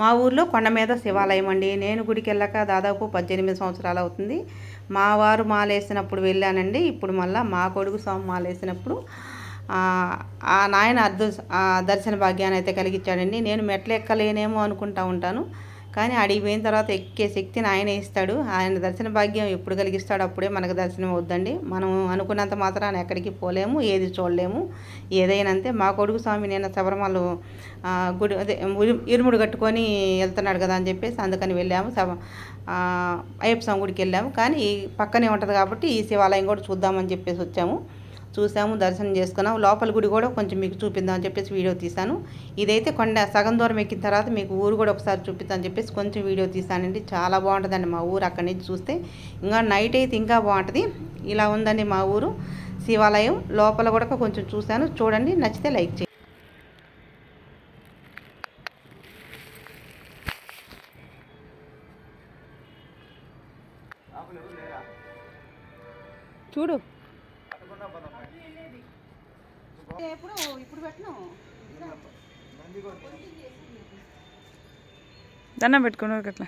మా ఊర్లో కొండ మీద శివాలయం అండి. నేను గుడికి వెళ్ళాక దాదాపు పద్దెనిమిది సంవత్సరాలు అవుతుంది. మా వారు మాలేసినప్పుడు వెళ్ళానండి. ఇప్పుడు మళ్ళీ మా కొడుకు స్వామి మాలేసినప్పుడు ఆ నాయన అర్ధ దర్శన భాగ్యాన్ని అయితే కలిగించాడండి నేను మెట్లు ఎక్కలేనేమో అనుకుంటా ఉంటాను. కానీ అడిగి పోయిన తర్వాత ఎక్కే శక్తిని ఆయన ఇస్తాడు. ఆయన దర్శన భాగ్యం ఎప్పుడు కలిగిస్తాడు అప్పుడే మనకు దర్శనం అవుద్దండి. మనం అనుకున్నంత మాత్రాన ఎక్కడికి పోలేము ఏది చూడలేము. ఏదైనా అంతే మా కొడుకు స్వామి నేను శబరిమల గుడి అదే ఇరుముడు కట్టుకొని వెళ్తున్నాడు కదా అని చెప్పేసి అందుకని వెళ్ళాము. శబ అయ్యప్ప స్వామి గుడికి వెళ్ళాము. కానీ పక్కనే ఉంటుంది కాబట్టి ఈ శివాలయం కూడా చూద్దామని చెప్పేసి వచ్చాము. చూసాము దర్శనం చేసుకున్నాము. లోపల గుడి కూడా కొంచెం మీకు చూపిద్దామని చెప్పేసి వీడియో తీశాను. ఇదైతే కొండ సగం దూరం ఎక్కిన తర్వాత మీకు ఊరు కూడా ఒకసారి చూపిద్దామని చెప్పేసి కొంచెం వీడియో తీశానండి. చాలా బాగుంటుందండి మా ఊరు అక్కడి నుంచి చూస్తే. ఇంకా నైట్ అయితే ఇంకా బాగుంటుంది. ఇలా ఉందండి మా ఊరు శివాలయం. లోపల కూడా కొంచెం చూశాను. చూడండి నచ్చితే లైక్ చేయండి. చూడు. ఎప్పుడు? ఇప్పుడు పెట్టను. దండం పెట్టుకున్నారు అట్లా.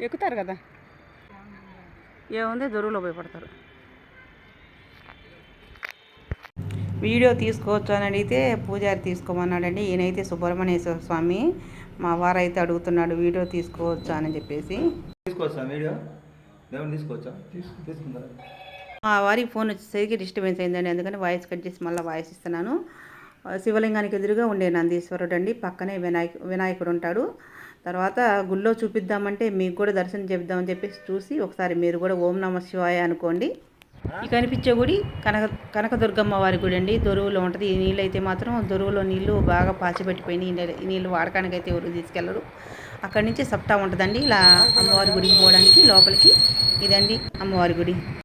ఎక్కుతారు కదా? ఏముంది? దొరువులో భయపడతారు వీడియో తీసుకోవచ్చు అని అడిగితే పూజారి తీసుకోమన్నాడండి. ఈయనైతే సుబ్రహ్మణ్యేశ్వర స్వామి మా వారైతే అడుగుతున్నాడు వీడియో తీసుకోవచ్చా అని చెప్పేసి. తీసుకోవచ్చా వీడియో? దేవుని తీసుకోవచ్చా? తీసుకుందా? మా వారికి ఫోన్ వచ్చేసరికి డిస్టర్బెన్స్ అయిందండి. అందుకని వాయిస్ కట్ చేసి మళ్ళీ వాయిస్ ఇస్తున్నాను. శివలింగానికి ఎదురుగా ఉండే నందీశ్వరుడు అండి. పక్కనే వినాయక వినాయకుడు ఉంటాడు. తర్వాత గుళ్ళో చూపిద్దామంటే మీకు కూడా దర్శనం చేద్దామని చెప్పేసి చూసి ఒకసారి మీరు కూడా ఓం నమ శివాయ అనుకోండి. ఈ కనిపించే గుడి కనక కనకదుర్గమ్మ వారి గుడి అండి. దొరువులో ఉంటుంది. ఈ నీళ్ళు అయితే మాత్రం దొరువులో నీళ్ళు బాగా పాచిపెట్టిపోయినాయి ఈ నీళ్ళు వాడకానికి అయితే ఎవరు తీసుకెళ్ళరు అక్కడి నుంచి సప్తా ఉంటుందండి. ఇలా అమ్మవారి గుడికి పోవడానికి లోపలికి. ఇదండి అమ్మవారి గుడి.